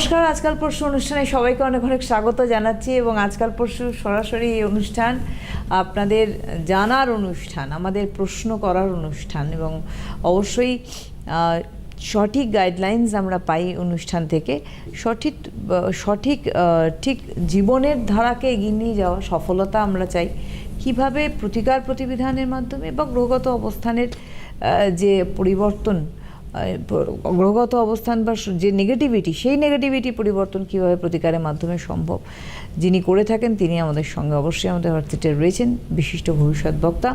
নমস্কার, আজকাল পরশু অনুষ্ঠানে সবাইকে অনেক অনেক স্বাগত জানাচ্ছি এবং আজকাল পরশু সরাসরি এই অনুষ্ঠান আপনাদের জানার অনুষ্ঠান, আমাদের প্রশ্ন করার অনুষ্ঠান এবং অবশ্যই সঠিক গাইডলাইন্স আমরা পাই অনুষ্ঠান থেকে। সঠিক সঠিক ঠিক জীবনের ধারাকে এগিয়ে নিয়ে যাওয়া সফলতা আমরা চাই। কীভাবে প্রতিকার প্রতিবিধানের মাধ্যমে বা গ্রহগত অবস্থানের যে পরিবর্তন গ্রহগত অবস্থান বা যে নেগেটিভিটি সেই নেগেটিভিটি পরিবর্তন কীভাবে প্রতিকারের মাধ্যমে সম্ভব? যিনি করে থাকেন, তিনি আমাদের সঙ্গে অবশ্যই আমাদের ভার্সিটিতে রয়েছেন। বিশিষ্ট ভবিষ্যৎ বক্তা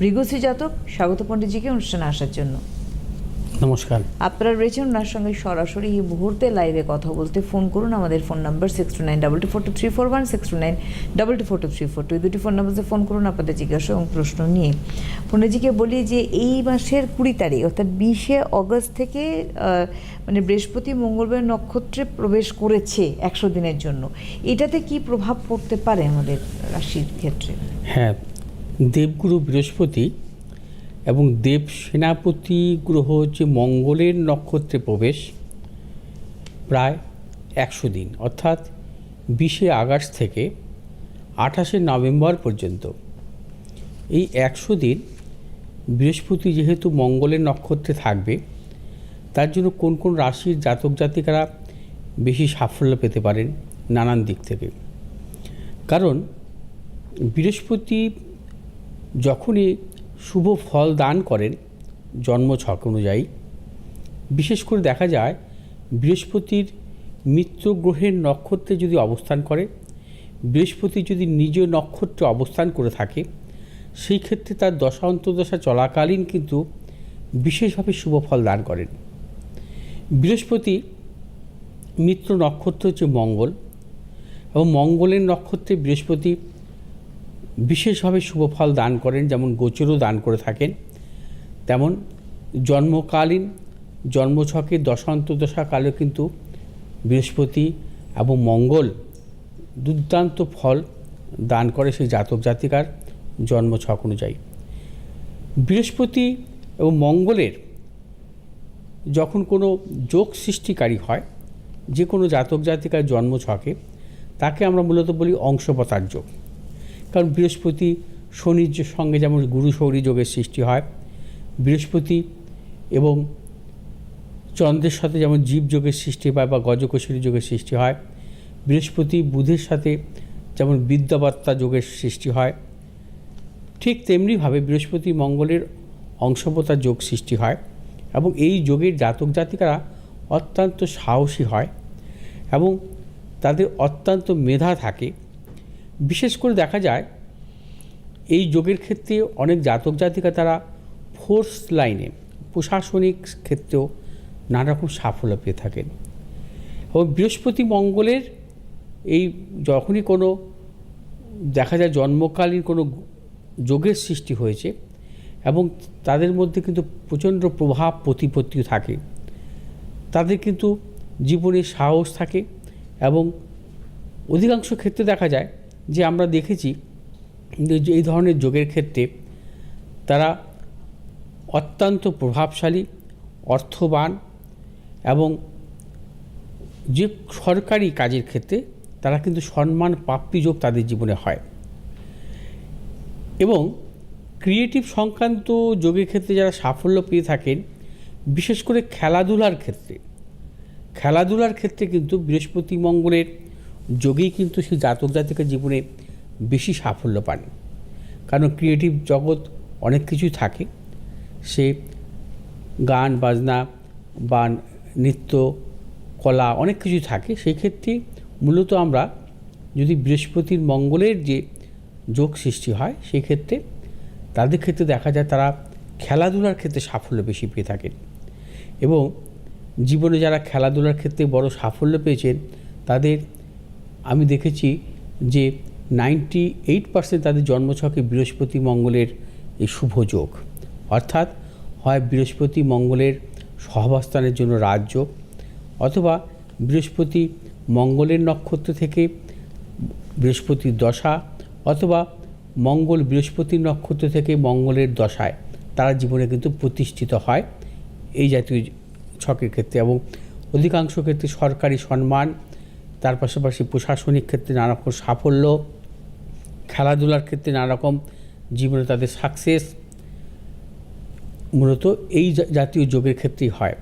মৃগশ্রী জাতক স্বাগত পণ্ডিতজিকে অনুষ্ঠানে আসার জন্য। নমস্কার। আপনারা রয়েছেন ওনার সঙ্গে সরাসরি এই মুহূর্তে লাইভে কথা বলতে। ফোন করুন আমাদের phone number six two nine double two four two three four one six two nine double two four two three four two দুটি ফোন নাম্বারে ফোন করুন আপনাদের জিজ্ঞাসা এবং প্রশ্ন নিয়ে। পণ্ডিতজিকে বলি যে এই মাসের কুড়ি তারিখ অর্থাৎ বিশে অগস্ট থেকে মানে বৃহস্পতি মঙ্গলবার নক্ষত্রে প্রবেশ করেছে একশো দিনের জন্য। এটাতে কি প্রভাব পড়তে পারে আমাদের রাশির ক্ষেত্রে? হ্যাঁ দেবগুরু বৃহস্পতি এবং দেব সেনাপতি গ্রহ যে মঙ্গলের নক্ষত্রে প্রবেশ প্রায় একশো দিন, অর্থাৎ বিশে আগস্ট থেকে আঠাশে নভেম্বর পর্যন্ত। এই একশো দিন বৃহস্পতি যেহেতু মঙ্গলের নক্ষত্রে থাকবে, তার জন্য কোন কোন রাশির জাতক জাতিকারা বেশি সাফল্য পেতে পারেন নানান দিক থেকে। কারণ বৃহস্পতি যখনই শুভ ফল দান করেন জন্ম ছক অনুযায়ী। বিশেষ করে দেখা যায়, বৃহস্পতির মিত্র গ্রহের নক্ষত্রে যদি অবস্থান করে, বৃহস্পতি যদি নিজ নক্ষত্রে অবস্থান করে থাকে, সেই ক্ষেত্রে তার দশা অন্তর্দশা চলাকালীন কিন্তু বিশেষভাবে শুভ ফল দান করেন। বৃহস্পতি মিত্র নক্ষত্র হচ্ছে মঙ্গল এবং মঙ্গলের নক্ষত্রে বৃহস্পতি বিশেষভাবে শুভ ফল দান করেন, যেমন গোচরও দান করে থাকেন। তেমন জন্মকালীন জন্মছকের দশান্তদশা কালেও কিন্তু বৃহস্পতি এবং মঙ্গল দুর্দান্ত ফল দান করে সেই জাতক জাতিকার জন্মছক অনুযায়ী। বৃহস্পতি এবং মঙ্গলের যখন কোনো যোগ সৃষ্টিকারী হয়, যে কোনো জাতক জাতিকার জন্মছকে, তাকে আমরা মূলত বলি অংশপতার যোগ। কারণ বৃহস্পতি শনির সঙ্গে যেমন গুরু সৌরী যোগের সৃষ্টি হয়, বৃহস্পতি এবং চন্দ্রের সাথে যেমন জীব যোগের সৃষ্টি হয় বা গজকোষরী যোগের সৃষ্টি হয়, বৃহস্পতি বুধের সাথে যেমন বিদ্যাবার্তা যোগের সৃষ্টি হয়, ঠিক তেমনিভাবে বৃহস্পতি মঙ্গলের অংশপতার যোগ সৃষ্টি হয় এবং এই যোগের জাতক জাতিকারা অত্যন্ত সাহসী হয় এবং তাদের অত্যন্ত মেধা থাকে। বিশেষ করে দেখা যায়, এই যোগের ক্ষেত্রে অনেক জাতক জাতিকা তারা ফোর্স লাইনে প্রশাসনিক ক্ষেত্রেও নানা রকম সাফল্য পেয়ে থাকেন। এবং বৃহস্পতি মঙ্গলের এই যখনই কোনো দেখা যায় জন্মকালীন কোনো যোগের সৃষ্টি হয়েছে এবং তাদের মধ্যে কিন্তু প্রচণ্ড প্রভাব প্রতিপত্তি থাকে, তাদের কিন্তু জীবনে সাহস থাকে এবং অধিকাংশ ক্ষেত্রে দেখা যায় যে আমরা দেখেছি যে এই ধরনের যোগের ক্ষেত্রে তারা অত্যন্ত প্রভাবশালী, অর্থবান এবং যে সরকারি কাজের ক্ষেত্রে তারা কিন্তু সম্মান প্রাপ্তি যোগ তাদের জীবনে হয়। এবং ক্রিয়েটিভ সংক্রান্ত যোগের ক্ষেত্রে যারা সাফল্য পেয়ে থাকেন, বিশেষ করে খেলাধুলার ক্ষেত্রে খেলাধুলার ক্ষেত্রে কিন্তু বৃহস্পতি মঙ্গলের যোগেই কিন্তু সেই জাতক জাতিকার জীবনে বেশি সাফল্য পান। কারণ ক্রিয়েটিভ জগৎ অনেক কিছুই থাকে। সে গান, বাজনা, বা নৃত্য, কলা অনেক কিছুই থাকে। সেই ক্ষেত্রে মূলত আমরা যদি বৃহস্পতির মঙ্গলের যে যোগ সৃষ্টি হয় সেই ক্ষেত্রে তাদের ক্ষেত্রে দেখা যায় তারা খেলাধুলার ক্ষেত্রে সাফল্য বেশি পেয়ে থাকেন। এবং জীবনে যারা খেলাধুলার ক্ষেত্রে বড় সাফল্য পেয়েছেন, তাদের আমি দেখেছি যে নাইনটি এইট পার্সেন্ট তাদের জন্মছকে বৃহস্পতি মঙ্গলের এই শুভ যোগ। অর্থাৎ হয় বৃহস্পতি মঙ্গলের সহাবস্থানের জন্য রাজযোগ অথবা বৃহস্পতি মঙ্গলের নক্ষত্র থেকে বৃহস্পতির দশা, অথবা মঙ্গল বৃহস্পতির নক্ষত্র থেকে মঙ্গলের দশায়। তারা জীবনে কিন্তু প্রতিষ্ঠিত হয় এই জাতীয় ছকের ক্ষেত্রে এবং অধিকাংশ ক্ষেত্রে সরকারি সম্মান তার পাশাপাশি প্রশাসনিক ক্ষেত্রে নানা রকম সাফল্য, খেলাধুলার ক্ষেত্রে নানারকম জীবনে তাদের সাকসেস মূলত এই জাতীয় যোগের ক্ষেত্রেই হয়।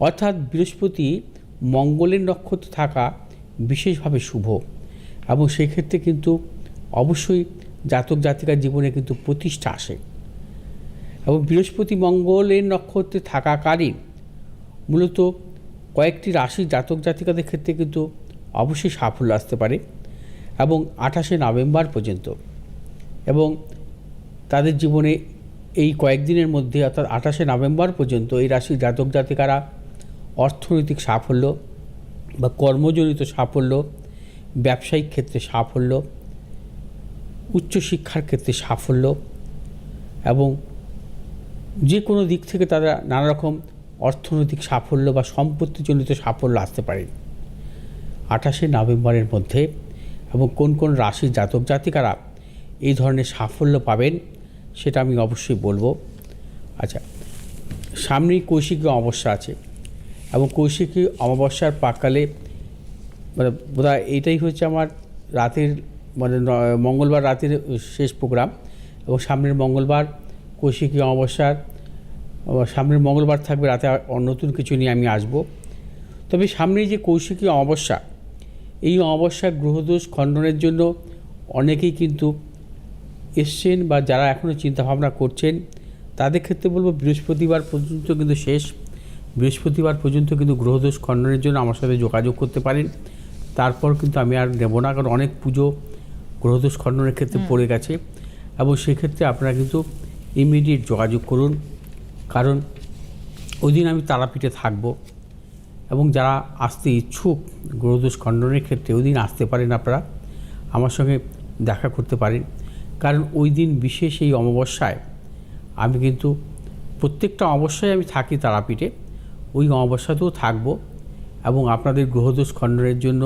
অর্থাৎ বৃহস্পতি মঙ্গলের নক্ষত্রে থাকা বিশেষভাবে শুভ এবং সেই ক্ষেত্রে কিন্তু অবশ্যই জাতক জাতিকার জীবনে কিন্তু প্রতিষ্ঠা আসে। এবং বৃহস্পতি মঙ্গলের নক্ষত্রে থাকাকালীন মূলত কয়েকটি রাশি জাতক জাতিকাদের ক্ষেত্রে কিন্তু অবশ্যই সাফল্য আসতে পারে এবং আঠাশে নভেম্বর পর্যন্ত। এবং তাদের জীবনে এই কয়েকদিনের মধ্যে অর্থাৎ আঠাশে নভেম্বর পর্যন্ত এই রাশির জাতক জাতিকারা অর্থনৈতিক সাফল্য বা কর্মজনিত সাফল্য, ব্যবসায়িক ক্ষেত্রে সাফল্য, উচ্চশিক্ষার ক্ষেত্রে সাফল্য এবং যে কোনো দিক থেকে তারা নানা রকম অর্থনৈতিক সাফল্য বা সম্পত্তিজনিত সাফল্য আসতে পারে। আঠাশে নভেম্বরের মধ্যে এবং কোন কোন রাশির জাতক জাতিকারা এই ধরনের সাফল্য পাবেন সেটা আমি অবশ্যই বলব। আচ্ছা সামনেই কৌশিকী অমাবস্যা আছে এবং কৌশিকী অমাবস্যার পাকালে মানে বোধহয় এইটাই হচ্ছে আমার রাতের মানে মঙ্গলবার রাতের শেষ প্রোগ্রাম এবং সামনের মঙ্গলবার কৌশিকী অমাবস্যার সামনের মঙ্গলবার থাকবে রাতে নতুন কিছু নিয়ে আমি আসব। তবে সামনে যে কৌশিকী অমাবস্যা এই অমাবস্যা গ্রহদোষ খণ্ডনের জন্য অনেকেই কিন্তু এসছেন বা যারা এখনও চিন্তাভাবনা করছেন তাদের ক্ষেত্রে বলব বৃহস্পতিবার পর্যন্ত কিন্তু শেষ। বৃহস্পতিবার পর্যন্ত কিন্তু গ্রহদোষ খণ্ডনের জন্য আমার সাথে যোগাযোগ করতে পারেন। তারপর কিন্তু আমি আর নেব না কারণ অনেক পুজো গ্রহদোষ খণ্ডনের ক্ষেত্রে পড়ে গেছে। এবং সেক্ষেত্রে আপনারা কিন্তু ইমিডিয়েট যোগাযোগ করুন। কারণ ওই দিন আমি তারাপীঠে থাকব। এবং যারা আসতে ইচ্ছুক গ্রহদোষ খণ্ডনের ক্ষেত্রে ওই দিন আসতে পারেন আপনারা। আমার সঙ্গে দেখা করতে পারেন। কারণ ওই দিন বিশেষ এই অমাবস্যায় আমি কিন্তু প্রত্যেকটা অমাবস্যায় আমি থাকি তারাপীঠে। ওই অমাবস্যাতেও থাকব এবং আপনাদের গ্রহদোষ খণ্ডনের জন্য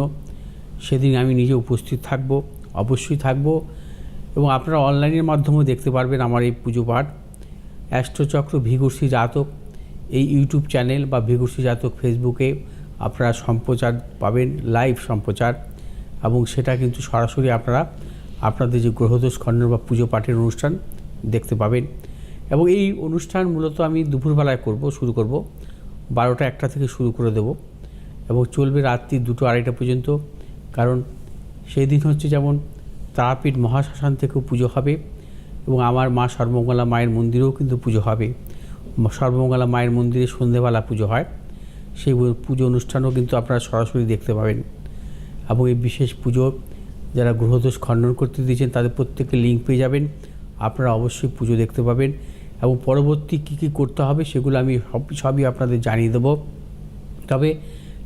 সেদিন আমি নিজে উপস্থিত থাকব, অবশ্যই থাকব এবং আপনারা অনলাইনের মাধ্যমেও দেখতে পারবেন আমার এই পুজো পাঠ। অ্যাস্ট্রচক্র ভিগুর্সি জাতক এই ইউটিউব চ্যানেল বা ভিগুর্সি জাতক ফেসবুকে আপনারা সম্প্রচার পাবেন লাইভ সম্প্রচার। এবং সেটা কিন্তু সরাসরি আপনারা আপনাদের যে গ্রহদোষ, খণ্ডন বা পুজো পাঠের অনুষ্ঠান দেখতে পাবেন। এবং এই অনুষ্ঠান মূলত আমি দুপুরবেলায় করব, শুরু করব। বারোটা একটা থেকে শুরু করে দেব। এবং চলবে রাত্রি দুটো আড়াইটা পর্যন্ত। কারণ সেই দিন হচ্ছে যেমন তারাপীঠ মহাশ্মশান থেকেও পুজো হবে। এবং আমার মা সর্বমঙ্গলা মায়ের মন্দিরেও কিন্তু পুজো হবে। সর্বমঙ্গলা মায়ের মন্দিরে সন্ধেবেলা পুজো হয়। সেই পুজো অনুষ্ঠানও কিন্তু আপনারা সরাসরি দেখতে পাবেন। এবং এই বিশেষ পুজো যারা গ্রহদোষ খণ্ডন করতে দিয়েছেন, তাদের প্রত্যেকের লিঙ্ক পেয়ে যাবেন। আপনারা অবশ্যই পুজো দেখতে পাবেন। এবং পরবর্তী কী কী করতে হবে সেগুলো আমি সব সবই আপনাদের জানিয়ে দেবো। তবে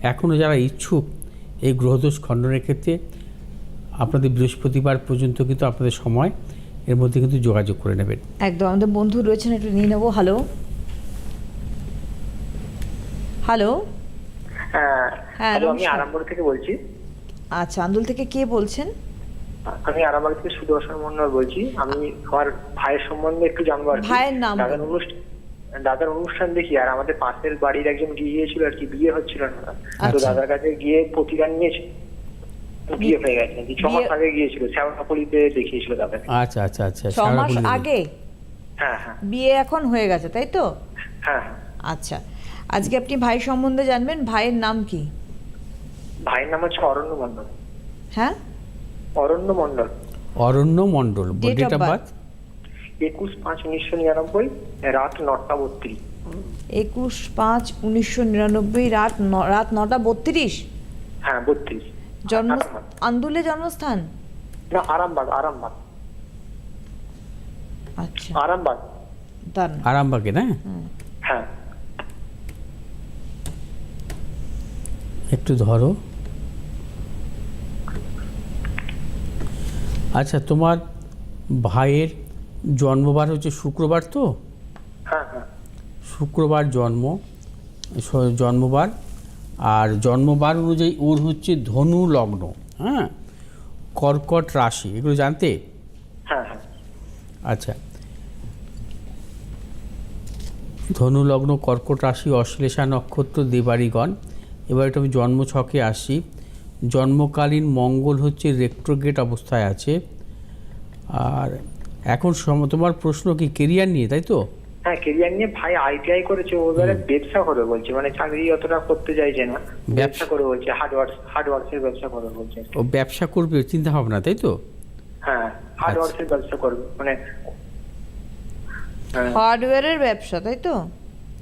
এখনও যারা ইচ্ছুক এই গ্রহদোষ খণ্ডনের ক্ষেত্রে, আপনাদের বৃহস্পতিবার পর্যন্ত কিন্তু আপনাদের সময়, এর মধ্যে কিন্তু যোগাযোগ করে নেবেন। একদম। আমাদের বন্ধু রয়েছেন, একটু নিয়ে নেব। হ্যালো হ্যালো হ্যাঁ হ্যাঁ, আমি। আরামবাগ থেকে বলছি। আচ্ছা আন্দুল থেকে কে বলছেন? আমি আরামবাগ থেকে সুদর্শন মন্ডল বলছি। আমি আমার ভাইয়ের সম্বন্ধে একটু জানব আর ভাইয়ের নাম দাদার অনুষ্ঠান দাদার অনুষ্ঠান দেখি। আর আমাদের পাশের বাড়ির একজন গিয়েছিল আর কি বিয়ে হচ্ছিল না। তো আচ্ছা। দাদার কাছে গিয়ে প্রতিদান নিয়েছে। বিয়ে হয়ে গেছে। ছ মাস আগে গিয়েছিল। দেখিয়েছিল দাদাকে। আচ্ছা আচ্ছা আচ্ছা ছ মাস আগে? হ্যাঁ হ্যাঁ। বিয়ে এখন হয়ে গেছে তাই তো? হ্যাঁ হ্যাঁ। আচ্ছা। আজকে আপনি ভাই সম্বন্ধে জানবেন ভাইয়ের নাম কি? ভাইয়ের নাম হচ্ছে অরণ্য মন্ডল হ্যাঁ? Aranya Mondal Aranya Mondal date of birth? Birth একুশ পাঁচ উনিশশো নিরানব্বই রাত নটা বত্রিশ। একুশ পাঁচ উনিশশো নিরানব্বই রাত ন- রাত নটা বত্রিশ? হ্যাঁ বত্রিশ। জন্ম। আন্দুলে জন্মস্থান? না আরামবাগ আরামবাগ। আচ্ছা। আরামবাগ। আরামবাগে না? হ্যাঁ। একটু ধরো। আচ্ছা তোমার ভাইয়ের জন্মবার হচ্ছে শুক্রবার তো? হ্যাঁ হ্যাঁ। শুক্রবার জন্ম জন্মবার। আর জন্মবার অনুযায়ী ওর হচ্ছে ধনু লগ্ন হ্যাঁ? কর্কট রাশি এগুলো জানতে? হ্যাঁ আচ্ছা। ধনু লগ্ন কর্কট রাশি অশ্লেষা নক্ষত্র দেবাড়িগণ এবার একটু আমি জন্ম ছকে আসি। জন্মকালীন মঙ্গল হচ্ছে রেক্টোগেট অবস্থায় আছে। আর এখন সম- তোমার প্রশ্ন কি কেরিয়ার নিয়ে তাই তো? হ্যাঁ কেরিয়ার নিয়ে ভাই আইটিআই করেছে ও এবারে ব্যবসা করবে বলছে মানে চাকরি অতটা করতে চাইছে না। ব্যবসা করে বলছে হার্ডওয়ার্ক হার্ডওয়ার্কসের ব্যবসা করবে বলছে। ও ব্যবসা করবে চিন্তা ভাবনা তাই তো? হ্যাঁ হার্ডওয়ার্কসের ব্যবসা করবে মানে হার্ডওয়্যারের ব্যবসা তাই তো?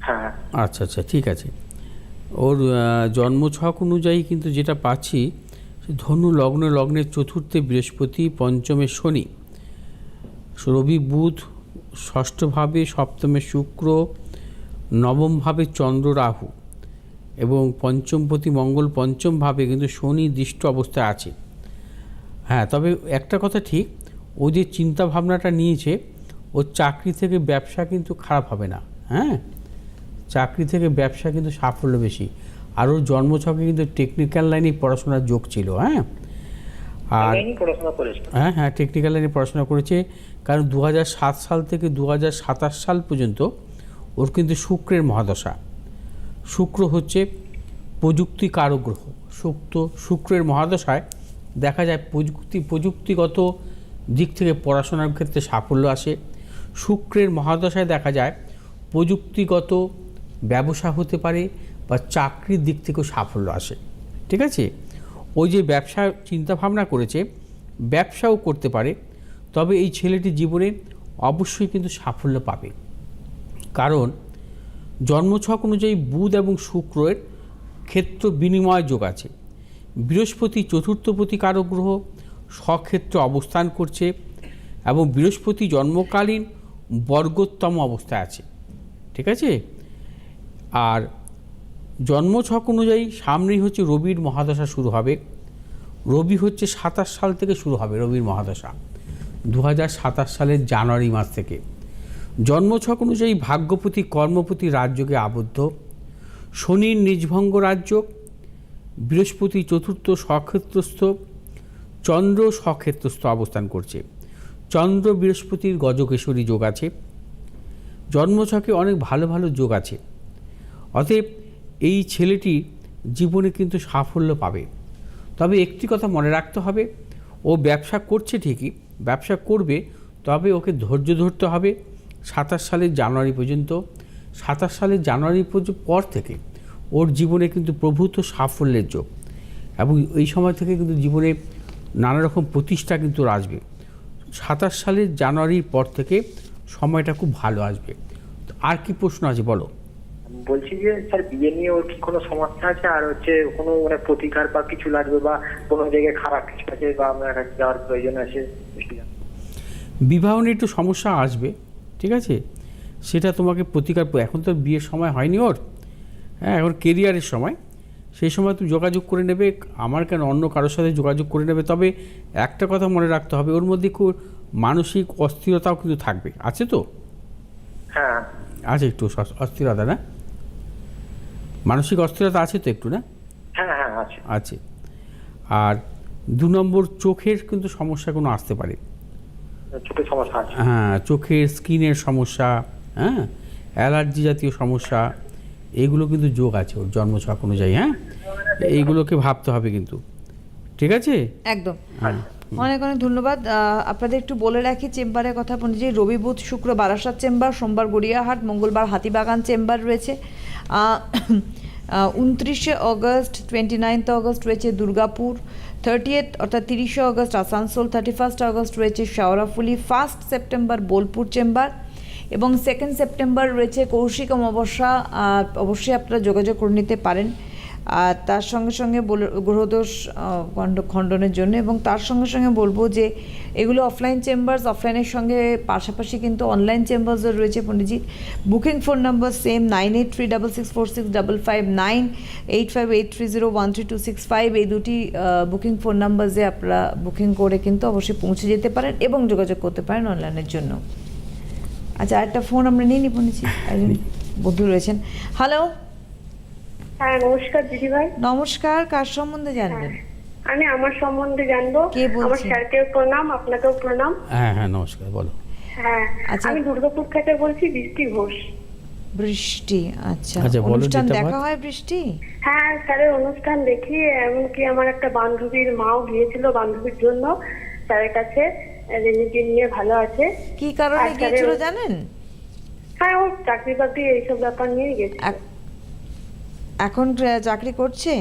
হ্যাঁ। আচ্ছা আচ্ছা ঠিক আছে। ওর আহ, জন্মছক অনুযায়ী কিন্তু যেটা পাচ্ছি ধনু লগ্ন লগ্নের চতুর্থে বৃহস্পতি পঞ্চমে শনি। রবি বুধ ষষ্ঠভাবে সপ্তমে শুক্র নবমভাবে চন্দ্র রাহু এবং পঞ্চমপতি মঙ্গল পঞ্চমভাবে কিন্তু শনি দৃষ্ট অবস্থায় আছে। হ্যাঁ তবে একটা কথা ঠিক ও যে চিন্তা ভাবনাটা নিয়েছে ওর চাকরি থেকে ব্যবসা কিন্তু খারাপ হবে না। হ্যাঁ? চাকরি থেকে ব্যবসা কিন্তু সাফল্য বেশি। আর ওর জন্মছকে কিন্তু টেকনিক্যাল লাইনে পড়াশোনার যোগ ছিল হ্যাঁ? আর হ্যাঁ হ্যাঁ টেকনিক্যাল লাইনে পড়াশোনা করেছে। কারণ দু হাজার সাত সাল থেকে দু হাজার সাতাশ সাল পর্যন্ত ওর কিন্তু শুক্রের মহাদশা। শুক্র হচ্ছে প্রযুক্তি কারক গ্রহ। শুক্ত শুক্রের মহাদশায় দেখা যায় প্রযুক্তি প্রযুক্তিগত দিক থেকে পড়াশোনার ক্ষেত্রে সাফল্য আসে। শুক্রের মহাদশায় দেখা যায় প্রযুক্তিগত ব্যবসা হতে পারে বা চাকরির দিক থেকেও সাফল্য আসে। ঠিক আছে? ওই যে ব্যবসা চিন্তাভাবনা করেছে, ব্যবসাও করতে পারে, তবে এই ছেলেটি জীবনে অবশ্যই কিন্তু সাফল্য পাবে। কারণ জন্মছক অনুযায়ী বুধ এবং শুক্রের ক্ষেত্র বিনিময় যোগ আছে। বৃহস্পতি চতুর্থপতি কারক গ্রহ স্বক্ষেত্রে অবস্থান করছে এবং বৃহস্পতি জন্মকালীন বর্গোত্তম অবস্থায় আছে। ঠিক আছে? আর জন্মছক অনুযায়ী সামনেই হচ্ছে রবির মহাদশা শুরু হবে। রবি হচ্ছে সাতাশ সাল থেকে শুরু হবে রবির মহাদশা দু সালের জানুয়ারি মাস থেকে। জন্মছক অনুযায়ী ভাগ্যপতি, কর্মপতি রাজ্যকে আবদ্ধ। শনির নিজভঙ্গ রাজ্য, বৃহস্পতি চতুর্থ স্বক্ষেত্রস্থ, চন্দ্র স্বক্ষেত্রস্থ অবস্থান করছে। চন্দ্র বৃহস্পতির গজকেশরী যোগ আছে। জন্মছকে অনেক ভালো ভালো যোগ আছে। অতএব এই ছেলেটি জীবনে কিন্তু সাফল্য পাবে। তবে একটি কথা মনে রাখতে হবে, ও ব্যবসা করছে ঠিকই, ব্যবসা করবে, তবে ওকে ধৈর্য ধরতে হবে। সাতাশ সালের জানুয়ারি পর্যন্ত, সাতাশ সালের জানুয়ারি পর্যন্ত পর থেকে ওর জীবনে কিন্তু প্রভূত সাফল্যের যোগ এবং এই সময় থেকে কিন্তু জীবনে নানা রকম প্রতিষ্ঠা কিন্তু আসবে। সাতাশ সালের জানুয়ারির পর থেকে সময়টা খুব ভালো আসবে। আর কি প্রশ্ন আছে বলো? বলছি যে স্যার বিয়ে নিয়ে ওর কি কোনো সমস্যা আছে? আর হচ্ছে কোনো মানে প্রতিকার বা কিছু লাগবে বা কোনো জায়গায় খারাপ কিছু আছে বা আপনার কাছে যাওয়ার প্রয়োজন আছে? বিবাহ নিয়ে একটু সমস্যা আসবে ঠিক আছে? সেটা তোমাকে প্রতিকার এখন তো বিয়ের সময় হয়নি ওর হ্যাঁ এখন কেরিয়ারের সময়। সেই সময় তুমি যোগাযোগ করে নেবে আমার কেন অন্য কারোর সাথে যোগাযোগ করে নেবে? তবে একটা কথা মনে রাখতে হবে ওর মধ্যে খুব মানসিক অস্থিরতাও কিন্তু থাকবে আছে তো? হ্যাঁ। আছে একটু অস্থিরতা না? মানসিক অস্থিরতা আছে তো একটু না? হ্যাঁ হ্যাঁ আছে। আছে। আর দু নম্বর চোখের কিন্তু সমস্যা কোনো আসতে পারে। চোখের সমস্যা আছে। হ্যাঁ চোখের স্কিনের সমস্যা হ্যাঁ অ্যালার্জি জাতীয় সমস্যা এগুলো কিন্তু যোগ আছে ওর জন্মছক অনুযায়ী হ্যাঁ? এইগুলোকে ভাবতে হবে কিন্তু। ঠিক আছে? একদম। হ্যাঁ। অনেক অনেক ধন্যবাদ। আপনাদের একটু বলে রাখি চেম্বারের কথা পণ্ডিতজি রবি বুধ শুক্র বারাসাত চেম্বার সোমবার গড়িয়াহাট মঙ্গলবার হাতিবাগান চেম্বার রয়েছে। উনত্রিশে অগস্ট টোয়েন্টি নাইনথ অগস্ট রয়েছে দুর্গাপুর থার্টি থার্টিয়েথ অর্থাৎ তিরিশে August Asansol thirty first August রয়েছে Sheoraphuli first September Bolpur chamber এবং সেকেন্ড সেপ্টেম্বর রয়েছে কৌশিক অমাবস্যা অবশ্যই আপনারা যোগাযোগ করে নিতে পারেন। আর তার সঙ্গে সঙ্গে বলে গ্রহদোষ খণ্ড- খণ্ডনের জন্য এবং তার সঙ্গে সঙ্গে বলব যে এগুলো অফলাইন চেম্বার্স অফলাইনের সঙ্গে পাশাপাশি কিন্তু অনলাইন চেম্বার্সও রয়েছে Panditji. Booking phone number same nine eight three double six four six double five nine eight five eight three zero one three two six five এই দুটি বুকিং ফোন নাম্বারে আপনারা বুকিং করে কিন্তু অবশ্যই পৌঁছে যেতে পারেন এবং যোগাযোগ করতে পারেন অনলাইনের জন্য। আচ্ছা আরেকটা ফোন আমরা নিয়ে নিই পণ্ডিতজি। একজন বন্ধু রয়েছেন। হ্যালো হ্যাঁ নমস্কার দিদি ভাই। নমস্কার কার সম্বন্ধে জানবেন? আমি আমার সম্বন্ধে জানব। আমার স্যারকেও প্রণাম আপনাকেও প্রণাম। হ্যাঁ হ্যাঁ নমস্কার বলো। হ্যাঁ আচ্ছা। আমি দুর্গাপুর থেকে বলছি বৃষ্টি ঘোষ। বৃষ্টি আচ্ছা। আচ্ছা, অনুষ্ঠান দেখা হয়। বৃষ্টি? হ্যাঁ স্যারের অনুষ্ঠান দেখি এমনকি আমার একটা বান্ধবীর মাও গিয়েছিল বান্ধবীর জন্য স্যারের কাছে রেমিডি নিয়ে ভালো আছে। কি কারণে গিয়েছিল জানেন? হ্যাঁ ও চাকরি বাকরি এইসব ব্যাপার নিয়ে গেছে এখন চাকরি করছে?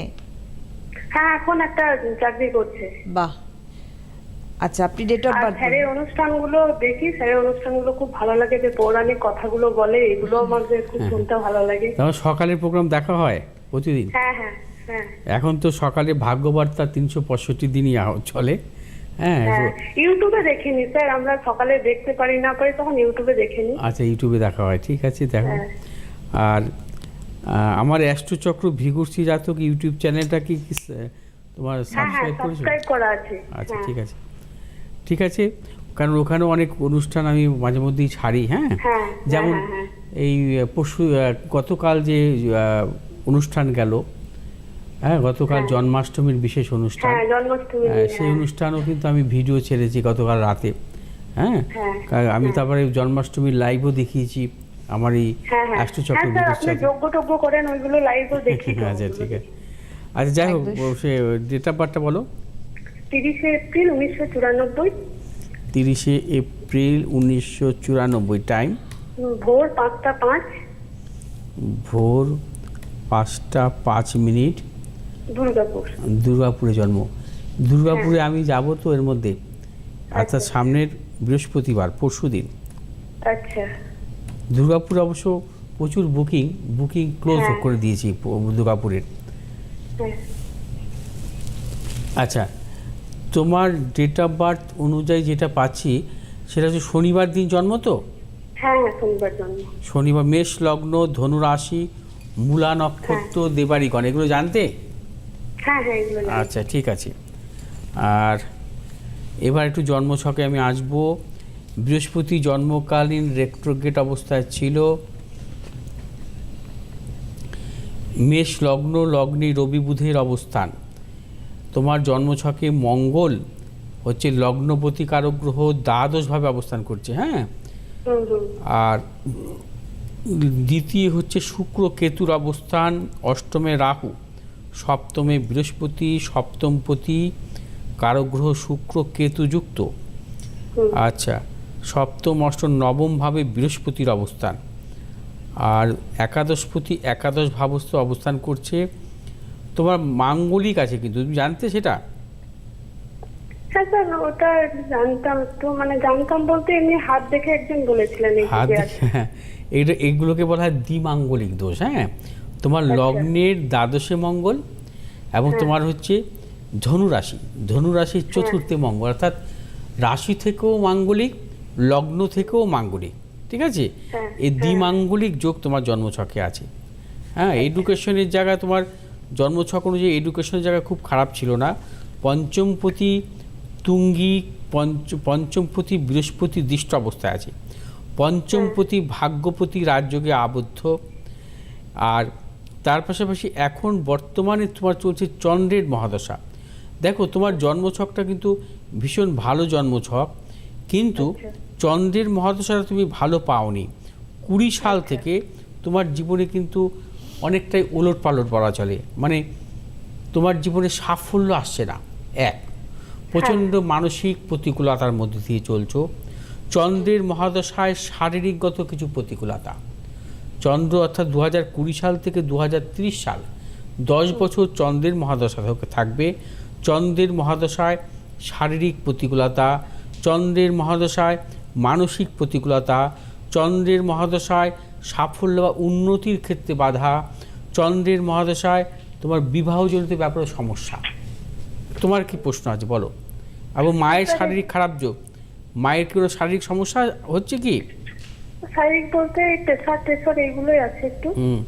হ্যাঁ এখন একটা চাকরি করছে। বাহ। আচ্ছা আপনি ডেট অফ বার্থ স্যারের অনুষ্ঠানগুলো দেখি স্যারের অনুষ্ঠানগুলো খুব ভালো লাগে যে পৌরাণিক কথাগুলো বলে এগুলো আমাদের খুব শুনতে ভালো লাগে। তারপর সকালের প্রোগ্রাম দেখা হয় প্রতিদিন? হ্যাঁ হ্যাঁ হ্যাঁ। এখন তো সকালে ভাগ্যবার্তা তিনশো পঁয়ষট্টি দিনই চলে। হ্যাঁ হ্যাঁ ইউটিউবে দেখিনি স্যার আমরা সকালে দেখতে পারি না পারি তখন ইউটিউবে দেখে নিই আচ্ছা ইউটিউবে দেখা হয় ঠিক আছে দেখো। হ্যাঁ। আর আমার অ্যাস্ট্রোচক্র ভিগুর্সি জাতক ইউটিউব চ্যানেলটা কি তোমার হ্যাঁ হ্যাঁ সাবস্ক্রাইব করেছ? করা আছে। আচ্ছা হ্যাঁ। ঠিক আছে। ঠিক আছে কারণ ওখানে অনেক অনুষ্ঠান আমি মাঝে মধ্যেই ছাড়ি হ্যাঁ? হ্যাঁ, যেমন হ্যাঁ, হ্যাঁ, এই পরশু গতকাল যে অনুষ্ঠান গেল হ্যাঁ? গতকাল জন্মাষ্টমীর বিশেষ অনুষ্ঠান। হ্যাঁ হ্যাঁ, সেই হ্যাঁ। অনুষ্ঠানও কিন্তু আমি ভিডিও ছেড়েছি গতকাল রাতে হ্যাঁ? হ্যাঁ, আমি তারপরে জন্মাষ্টমীর লাইভও দেখিয়েছি। আমার এই হ্যাঁ হ্যাঁ। অ্যাস্ট্রোচক্র হ্যাঁ স্যার আপনি যোগ্য টোগ্য করেন ওইগুলো লাইভও দেখি আচ্ছা ঠিক আছে। আচ্ছা যাই হোক সে ডেট অফ বার্থটা বলো। তিরিশে এপ্রিল উনিশশো চুরানব্বই। তিরিশে এপ্রিল উনিশশো চুরানব্বই টাইম। ভোর পাঁচটা পাঁচ। ভোর পাঁচটা পাঁচ মিনিট। দুর্গাপুর। দুর্গাপুরে জন্ম। দুর্গাপুরে আমি যাব তো এর মধ্যে। অর্থাৎ আচ্ছা। সামনের বৃহস্পতিবার পরশু দিন আচ্ছা। দুর্গাপুর অবশ্য প্রচুর বুকিং বুকিং ক্লোজ। করে দিয়েছি দুর্গাপুরের। হ্যাঁ। আচ্ছা তোমার ডেট অফ বার্থ অনুযায়ী যেটা পাচ্ছি সেটা হচ্ছে শনিবার দিন জন্ম তো? হ্যাঁ হ্যাঁ শনিবার মেষ লগ্ন ধনু রাশি মূলা নক্ষত্র দেবারিগণ এগুলো জানতে। আচ্ছা ঠিক আছে। আর এবার একটু জন্মছকে আমি আসব। বৃহস্পতি জন্মকালীন রেক্ট্রোগেট অবস্থায় ছিল। মেষ লগ্ন, লগ্নে, রবি বুধের অবস্থান। তোমার জন্মছকে মঙ্গল হচ্ছে লগ্নপতি কারক গ্রহ দ্বাদশভাবে অবস্থান করছে হ্যাঁ? আর দ্বিতীয় হচ্ছে শুক্র কেতুর অবস্থান, অষ্টমে রাহু, সপ্তমে বৃহস্পতি, সপ্তমপতি, কারগ্রহ শুক্র কেতু যুক্ত আচ্ছা সপ্তম অষ্টম নবমভাবে বৃহস্পতির অবস্থান। আর একাদশপতি একাদশ ভাবস্থ অবস্থান করছে। তোমার মাঙ্গলিক আছে কিন্তু তুমি জানতে সেটা? হ্যাঁ স্যার ওটা জানতাম তো মানে জানতাম বলতে এমনি হাত দেখে একজন বলেছিলেন হাত হ্যাঁ এটা এগুলোকে বলা হয় দ্বিমাঙ্গলিক দোষ হ্যাঁ? তোমার লগ্নের দ্বাদশে মঙ্গল এবং তোমার হচ্ছে ধনুরাশি। ধনুরাশির চতুর্থে মঙ্গল অর্থাৎ রাশি থেকেও মাঙ্গলিক লগ্ন থেকেও মাঙ্গলিক ঠিক আছে? হ্যাঁ, এই দ্বিমাঙ্গলিক যোগ তোমার জন্মছকে আছে। হ্যাঁ এডুকেশনের জায়গায় তোমার জন্মছক অনুযায়ী এডুকেশনের জায়গা খুব খারাপ ছিল না। পঞ্চমপতি তুঙ্গি পঞ্চ পঞ্চমপতি বৃহস্পতি দৃষ্ট অবস্থায় আছে। পঞ্চমপতি ভাগ্যপতি রাজযোগে আবদ্ধ। আর তার পাশাপাশি এখন বর্তমানে তোমার চলছে চন্দ্রের মহাদশা। দেখো তোমার জন্মছকটা কিন্তু ভীষণ ভালো জন্মছক। কিন্তু চন্দ্রের মহাদশাটা তুমি ভালো পাওনি। কুড়ি সাল থেকে তোমার জীবনে কিন্তু অনেকটাই ওলট পালট বলা চলে। মানে তোমার জীবনে সাফল্য আসছে না। এক প্রচণ্ড মানসিক প্রতিকূলতার মধ্যে দিয়ে চলছো। চন্দ্রের মহাদশায় শারীরিকগত কিছু প্রতিকূলতা। চন্দ্র অর্থাৎ দু হাজার কুড়ি সাল থেকে দু হাজার ত্রিশ সাল দশ বছর চন্দ্রের মহাদশা থাকবে। চন্দ্রের মহাদশায় শারীরিক প্রতিকূলতা চন্দ্রের মহাদশায় মানসিক প্রতিকূলতা চন্দ্রের মহাদশায় সাফল্য বা উন্নতির ক্ষেত্রে বাধা চন্দ্রের মহাদশায় তোমার বিবাহজনিত ব্যাপারে সমস্যা। তোমার কি প্রশ্ন আছে বলো? এবং মায়ের শারীরিক খারাপ যোগ মায়ের কি কোনো শারীরিক সমস্যা হচ্ছে কি? শারীরিক বলতে প্রেশার টেশার এইগুলোই আছে একটু। হুম।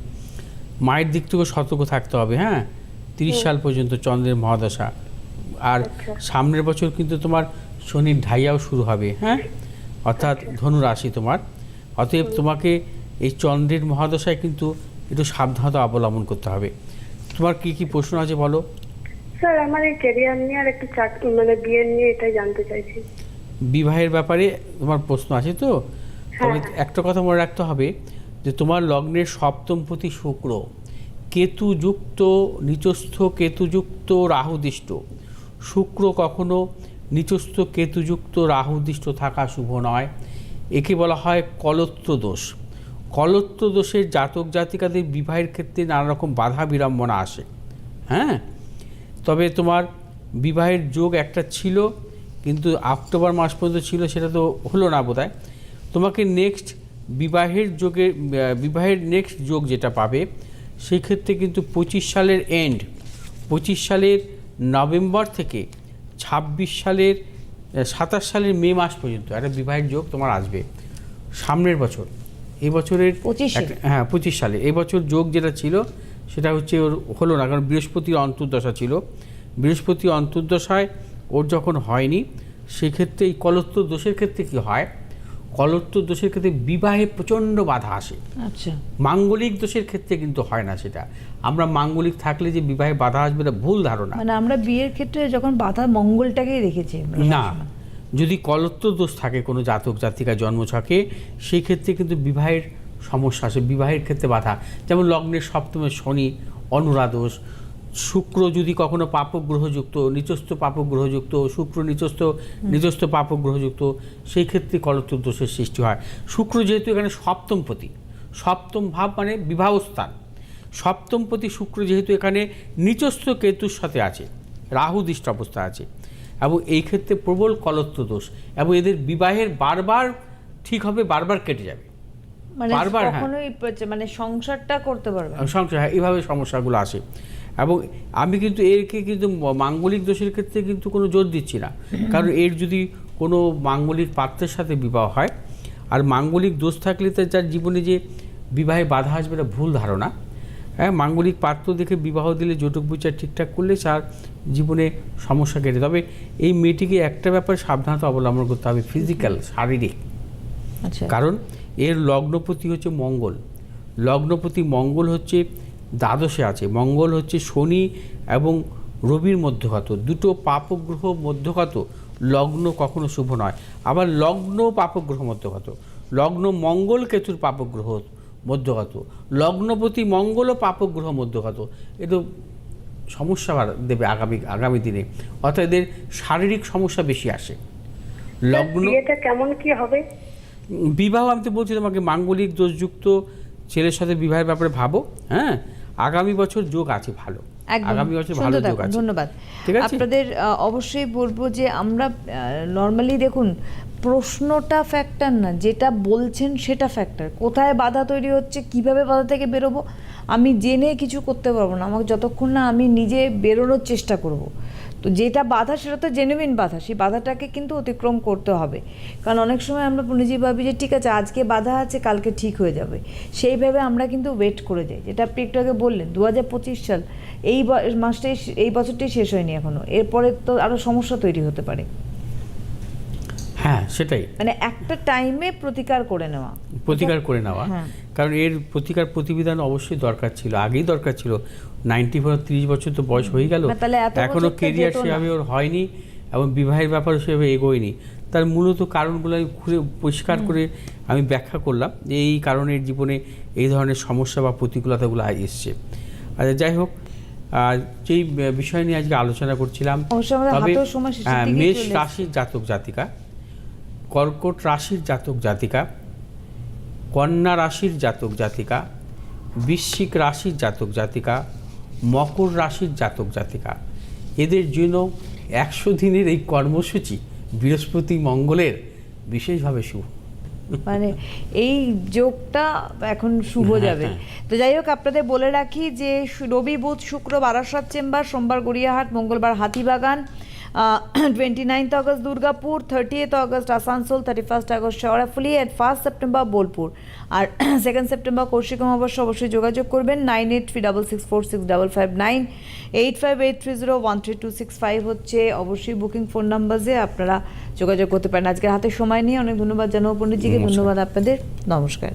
মায়ের দিক থেকে সতর্ক থাকতে হবে হ্যাঁ? তিরিশ সাল পর্যন্ত চন্দ্রের মহাদশা। আর আচ্ছা। সামনের বছর কিন্তু তোমার শনির ঢাইয়াও শুরু হবে হ্যাঁ? অর্থাৎ ধনু রাশি তোমার। অতএব তোমাকে এই চন্দ্রের মহাদশায় কিন্তু একটু সাবধানতা অবলম্বন করতে হবে। তোমার কি কি প্রশ্ন আছে বলো? স্যার আমার এই ক্যারিয়ার নিয়ে আর একটু চাকরি মানে বিয়ে নিয়ে এটাই জানতে চাইছি। বিবাহের ব্যাপারে তোমার প্রশ্ন আছে তো? তবে হ্যাঁ। একটা কথা মনে রাখতে হবে যে তোমার লগ্নের সপ্তমপতি শুক্র কেতুযুক্ত নিচস্থ কেতুযুক্ত রাহুদিষ্ট। শুক্র কখনো নিচস্থ কেতুযুক্ত রাহুদিষ্ট থাকা শুভ নয়। একে বলা হয় কলত্র দোষ। কলত্র দোষের জাতক জাতিকাদের বিবাহের ক্ষেত্রে নানা রকম বাধা বিড়ম্বনা আসে। হ্যাঁ? তবে তোমার বিবাহের যোগ একটা ছিল, কিন্তু অক্টোবর মাস পর্যন্ত ছিল, সেটা তো হলো না বোধহয়। তোমাকে নেক্সট বিবাহের যোগে বিবাহের নেক্সট যোগ যেটা পাবে সেক্ষেত্রে কিন্তু পঁচিশ সালের এন্ড পঁচিশ সালের নভেম্বর থেকে ছাব্বিশ সালের সাতাশ সালের মে মাস পর্যন্ত একটা বিবাহের যোগ তোমার আসবে। সামনের বছর এই বছরের পঁচিশ হ্যাঁ পঁচিশ সালে। এই বছর যোগ যেটা ছিল সেটা হচ্ছে ওর হলো না কারণ বৃহস্পতির অন্তর্দশা ছিল। বৃহস্পতি অন্তর্দশায় ওর যখন হয়নি সেক্ষেত্রে এই কলত্ব দোষের ক্ষেত্রে কি হয়? কলত্ব দোষের ক্ষেত্রে বিবাহে প্রচণ্ড বাধা আসে। আচ্ছা। মাঙ্গলিক দোষের ক্ষেত্রে কিন্তু হয় না সেটা। আমরা মাঙ্গলিক থাকলে যে বিবাহে বাধা আসবে এটা ভুল ধারণা। মানে আমরা বিয়ের ক্ষেত্রে যখন বাধা মঙ্গলটাকেই রেখেছি আমরা না। যদি কলত্র দোষ থাকে কোনো জাতক জাতিকা জন্মছকে সেই ক্ষেত্রে কিন্তু বিবাহের সমস্যা আসে বিবাহের ক্ষেত্রে বাধা। যেমন লগ্নের সপ্তমে শনি অনুরাদোষ শুক্র যদি কখনো পাপগ্রহযুক্ত নিচস্থ পাপগ্রহযুক্ত শুক্র নিচস্থ নিচস্থ পাপগ্রহযুক্ত সেই ক্ষেত্রে কলত্র দোষের সৃষ্টি হয়। শুক্র যেহেতু এখানে সপ্তমপতি সপ্তম ভাব মানে বিবাহস্থান। সপ্তমপতি শুক্র যেহেতু এখানে নিচস্থ কেতুর সাথে আছে রাহু দৃষ্ট অবস্থা আছে এবং এই ক্ষেত্রে প্রবল কলত্র দোষ এবং এদের বিবাহের বারবার ঠিক হবে বারবার কেটে যাবে। মানে বারবার, হ্যাঁ। মানে সংসারটা করতে পারবে সংসার হ্যাঁ, এইভাবে সমস্যাগুলো আসে। এবং আমি কিন্তু এরকে কিন্তু মাঙ্গলিক দোষের ক্ষেত্রে কিন্তু কোনো জোর দিচ্ছি না। কারণ এর যদি কোনো মাঙ্গলিক পাত্রের সাথে বিবাহ হয় আর মাঙ্গলিক দোষ থাকলে তো যার জীবনে যে বিবাহে বাধা আসবে এটা ভুল ধারণা। হ্যাঁ মাঙ্গলিক পাত্র দেখে বিবাহ দিলে জটক বিচার ঠিকঠাক করলে তার জীবনে সমস্যা কেটে তবে এই মেয়েটিকে একটা ব্যাপারে সাবধানতা অবলম্বন করতে হবে ফিজিক্যাল শারীরিক। আচ্ছা। কারণ এর লগ্নপতি হচ্ছে মঙ্গল। লগ্নপতি মঙ্গল হচ্ছে দ্বাদশে আছে। মঙ্গল হচ্ছে শনি এবং রবির মধ্যগত দুটো পাপগ্রহ মধ্যগত লগ্ন কখনো শুভ নয়। আবার লগ্ন পাপগ্রহ মধ্যগত লগ্ন মঙ্গল কেতুর পাপগ্রহ মধ্যগত লগ্নপতি মঙ্গল ও পাপগ্রহ মধ্যগত এ তো সমস্যা দেবে আগামী আগামী দিনে। অর্থাৎ এদের শারীরিক সমস্যা বেশি আসে। লগ্ন কেমন কি হবে? বিবাহ আমি তো বলছি তোমাকে মাঙ্গলিক দোষযুক্ত ছেলের সাথে বিবাহের ব্যাপারে ভাবো হ্যাঁ? আগামী বছর যোগ আছে ভালো। আগামী বছর ভালো যোগ আছে। ধন্যবাদ। ঠিক আছে? আপনাদের অবশ্যই বলব যে আমরা নর্মালি দেখুন প্রশ্নটা ফ্যাক্টর না যেটা বলছেন সেটা ফ্যাক্টর কোথায় বাধা তৈরি হচ্ছে কীভাবে বাধা থেকে বেরোবো আমি জেনে কিছু করতে পারব না। আমাকে যতক্ষণ না আমি নিজে বেরোনোর চেষ্টা করব। তো যেটা বাধা সেটা তো জেনুইন বাধা, সেই বাধাটাকে কিন্তু অতিক্রম করতে হবে। কারণ অনেক সময় আমরা নিজে ভাবি যে, ঠিক আছে, আজকে বাধা আছে, কালকে ঠিক হয়ে যাবে। সেইভাবে আমরা কিন্তু ওয়েট করে যাই। যেটা আপনি একটু আগে বললেন দু হাজার পঁচিশ সাল, এই মাসটাই, এই বছরটাই শেষ হয়নি এখনও এরপরে তো আরও সমস্যা তৈরি হতে পারে। হ্যাঁ সেটাই। মানে একটা টাইমে প্রতিকার করে নেওয়া। প্রতিকার করে নেওয়া। হ্যাঁ। কারণ এর প্রতিকার প্রতিবিধান অবশ্যই দরকার ছিল আগেই দরকার ছিল। নাইনটি ফোর তিরিশ বছর তো বয়স হয়ে গেল। না, তাহলে এত এখনও কেরিয়ার সেভাবে ওর হয়নি এবং বিবাহের ব্যাপার সেভাবে এগোয়নি। তার মূলত কারণগুলো আমি খুঁজে পরিষ্কার করে আমি ব্যাখ্যা করলাম এই কারণের জীবনে এই ধরনের সমস্যা বা প্রতিকূলতাগুলো এসছে। আচ্ছা যাই হোক আর যেই বিষয় নিয়ে আজকে আলোচনা করছিলাম তবে হ্যাঁ, মেষ রাশির জাতক জাতিকা কর্কট রাশির জাতক জাতিকা কন্যা রাশির জাতক জাতিকা বৃশ্চিক রাশির জাতক জাতিকা মকর রাশির জাতক জাতিকা। এদের জন্য একশো দিনের এই কর্মসূচি বৃহস্পতি মঙ্গলের বিশেষভাবে শুভ। মানে এই যোগটা এখন শুভ হ্যাঁ, যাবে। হ্যাঁ। তো যাই হোক আপনাদের বলে রাখি যে রবি বুধ শুক্র বারাসাত চেম্বার সোমবার গড়িয়াহাট মঙ্গলবার Hatibagan twenty ninth August Durgapur thirtieth August Asansol thirty first August Sheoraphuli and first September Bolpur R second September কৌশিকম অবশ্য অবশ্যই যোগাযোগ করবেন nine eight three double six four six double five nine eight five eight three zero one three two six five হচ্ছে অবশ্যই booking phone নাম্বারে আপনারা যোগাযোগ করতে পারেন। আজকের হাতে সময় নিয়ে অনেক ধন্যবাদ জানাব পণ্ডিতজিকে। ধন্যবাদ আপনাদের। নমস্কার।